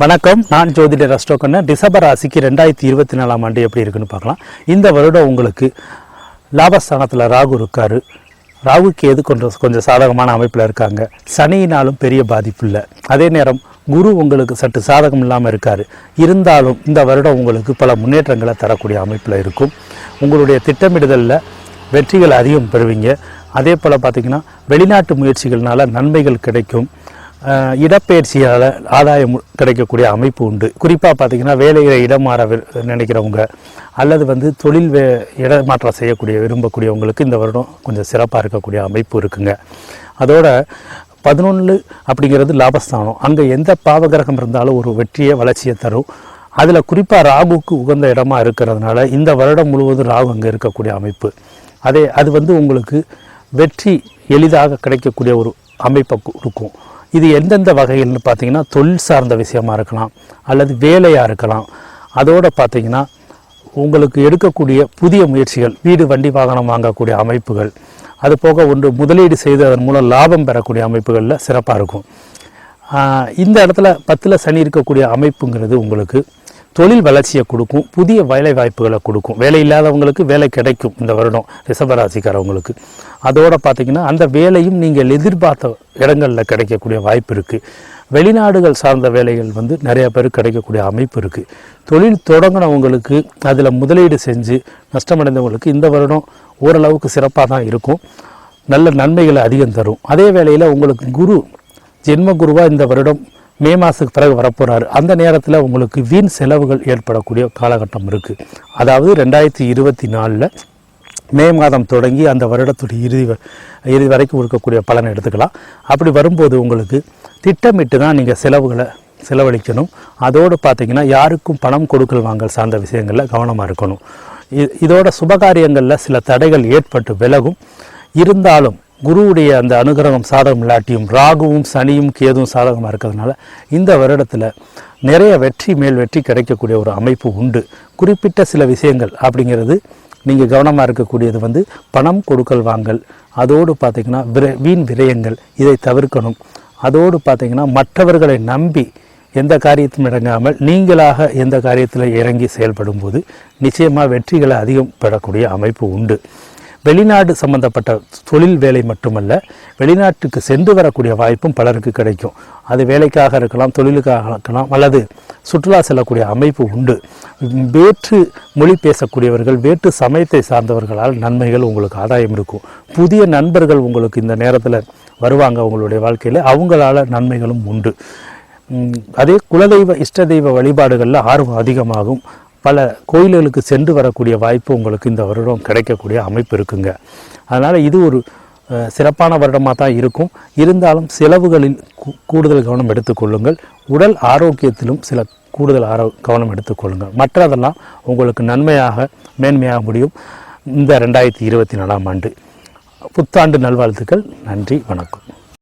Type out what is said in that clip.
வணக்கம். நான் ஜோதிடர் அஷ்டோகண்ணன் டிசம்பர் ராசிக்கு ரெண்டாயிரத்தி இருபத்தி நாலாம் ஆண்டு எப்படி இருக்குன்னு பார்க்கலாம். இந்த வருடம் உங்களுக்கு லாபஸ்தானத்தில் ராகு இருக்காரு. ராகுக்கு எது கொஞ்சம் கொஞ்சம் சாதகமான அமைப்பில் இருக்காங்க. சனியினாலும் பெரிய பாதிப்பு இல்லை. அதே நேரம் குரு உங்களுக்கு சற்று சாதகம் இல்லாமல் இருக்கார். இருந்தாலும் இந்த வருடம் உங்களுக்கு பல முன்னேற்றங்களை தரக்கூடிய அமைப்பில் இருக்கும். உங்களுடைய திட்டமிடுதலில் வெற்றிகள் அதிகம் பெறுவீங்க. அதே போல் பார்த்திங்கன்னா வெளிநாட்டு முயற்சிகள்னால நன்மைகள் கிடைக்கும். இடப்பெயர்ச்சியால் ஆதாயம் கிடைக்கக்கூடிய அமைப்பு உண்டு. குறிப்பாக பார்த்தீங்கன்னா வேலையை இடம் மாற நினைக்கிறவங்க அல்லது வந்து தொழில் வே இடமாற்றம் செய்யக்கூடிய விரும்பக்கூடியவங்களுக்கு இந்த வருடம் கொஞ்சம் சிறப்பாக இருக்கக்கூடிய அமைப்பு இருக்குங்க. அதோட பதினொன்று அப்படிங்கிறது லாபஸ்தானம். அங்கே எந்த பாவகிரகம் இருந்தாலும் ஒரு வெற்றியை வளர்ச்சியை தரும். அதில் குறிப்பாக ராகுக்கு உகந்த இடமா இருக்கிறதுனால இந்த வருடம் முழுவதும் ராகு அங்கே இருக்கக்கூடிய அமைப்பு. அதே அது வந்து உங்களுக்கு வெற்றி எளிதாக கிடைக்கக்கூடிய ஒரு அமைப்பை கொடுக்கும் இது எந்தெந்த வகைகள்னு பார்த்தீங்கன்னா தொழில் சார்ந்த விஷயமா இருக்கலாம் அல்லது வேலையாக இருக்கலாம். அதோடு பார்த்தீங்கன்னா உங்களுக்கு எடுக்கக்கூடிய புதிய முயற்சிகள் வீடு வண்டி வாகனம் வாங்கக்கூடிய அமைப்புகள் அது போக ஒன்று முதலீடு செய்து அதன் மூலம் லாபம் பெறக்கூடிய அமைப்புகளில் சிறப்பாக இருக்கும். இந்த இடத்துல பத்தில் சனி இருக்கக்கூடிய அமைப்புங்கிறது உங்களுக்கு. தொழில் வளர்ச்சியை கொடுக்கும் புதிய வேலை வாய்ப்புகளை கொடுக்கும். வேலை இல்லாதவங்களுக்கு வேலை கிடைக்கும் இந்த வருடம் ரிஷபராசிக்காரவங்களுக்கு. அதோட பார்த்தீங்கன்னா அந்த வேலையும் நீங்கள் எதிர்பார்த்த இடங்களில் கிடைக்கக்கூடிய வாய்ப்பு இருக்குது வெளிநாடுகள் சார்ந்த வேலைகள் வந்து நிறைய பேருக்கு கிடைக்கக்கூடிய அமைப்பு இருக்குது தொழில் தொடங்கினவங்களுக்கு அதில் முதலீடு செஞ்சு நஷ்டமடைந்தவங்களுக்கு இந்த வருடம் ஓரளவுக்கு சிறப்பாக தான் இருக்கும். நல்ல நன்மைகளை அதிகம் தரும். அதே வேளையில் உங்களுக்கு குரு ஜென்ம குருவா இந்த வருடம் மே மாதத்துக்கு பிறகு வரப்போகிறாரு அந்த நேரத்தில் உங்களுக்கு வீண் செலவுகள் ஏற்படக்கூடிய காலகட்டம் இருக்குது அதாவது ரெண்டாயிரத்தி இருபத்தி நாலில் மே மாதம் தொடங்கி அந்த வருடத்துடைய இறுதி வ- இறுதி வரைக்கும் இருக்கக்கூடிய பலனை எடுத்துக்கலாம். அப்படி வரும்போது உங்களுக்கு திட்டமிட்டு தான் நீங்கள் செலவுகளை செலவழிக்கணும். அதோடு பார்த்தீங்கன்னா யாருக்கும் பணம் கொடுக்கல் வாங்கல் சார்ந்த விஷயங்களில் கவனமாக இருக்கணும். இ- இதோட சுபகாரியங்களில் சில தடைகள் ஏற்பட்டு விலகும். இருந்தாலும் குருவுடைய அந்த அனுகிரகம் சாதகம் இல்லாட்டியும் ராகுவும் சனியும் கேதுவும் சாதகமாக இருக்கிறதுனால இந்த வருடத்தில் நிறைய வெற்றி மேல் வெற்றி கிடைக்கக்கூடிய ஒரு அமைப்பு உண்டு. குறிப்பிட்ட சில விஷயங்கள் அப்படிங்கிறது நீங்கள் கவனமாக இருக்கக்கூடியது வந்து பணம் கொடுக்கல் வாங்கல். அதோடு பார்த்தீங்கன்னா விர வீண் விரயங்கள் இதை தவிர்க்கணும். அதோடு பார்த்தீங்கன்னா மற்றவர்களை நம்பி எந்த காரியத்தும் இறங்காமல் நீங்களாக எந்த காரியத்தில் இறங்கி செயல்படும்போது நிச்சயமாக வெற்றிகளை அதிகம் பெறக்கூடிய அமைப்பு உண்டு. வெளிநாடு சம்பந்தப்பட்ட தொழில் வேலை மட்டுமல்ல வெளிநாட்டுக்கு சென்று வரக்கூடிய வாய்ப்பும் பலருக்கு கிடைக்கும். அது வேலைக்காக இருக்கலாம் தொழிலுக்காக இருக்கலாம் அல்லது சுற்றுலா செல்லக்கூடிய அமைப்பு உண்டு. வேற்று மொழி பேசக்கூடியவர்கள் வேற்று சமயத்தை சார்ந்தவர்களால் நன்மைகள் உங்களுக்கு ஆதாயம் இருக்கும். புதிய நண்பர்கள் உங்களுக்கு இந்த நேரத்தில் வருவாங்க உங்களுடைய வாழ்க்கையில். அவங்களால நன்மைகளும் உண்டு. அதே குலதெய்வ இஷ்ட தெய்வ வழிபாடுகளில் ஆர்வம் அதிகமாகும். பல கோயில்களுக்கு சென்று வரக்கூடிய வாய்ப்பு உங்களுக்கு இந்த வருடம் கிடைக்கக்கூடிய அமைப்பு இருக்குங்க. அதனால் இது ஒரு சிறப்பான வருடமாக தான் இருக்கும். இருந்தாலும் செலவுகளில் கூடுதல் கவனம் எடுத்துக்கொள்ளுங்கள் உடல் ஆரோக்கியத்திலும் சில கூடுதல் ஆரோ கவனம் எடுத்துக்கொள்ளுங்கள் மற்றதெல்லாம் உங்களுக்கு நன்மையாக மேன்மையாக முடியும். இந்த ரெண்டாயிரத்தி இருபத்தி நாலாம் ஆண்டு. புத்தாண்டு நல்வாழ்த்துக்கள். நன்றி. வணக்கம்.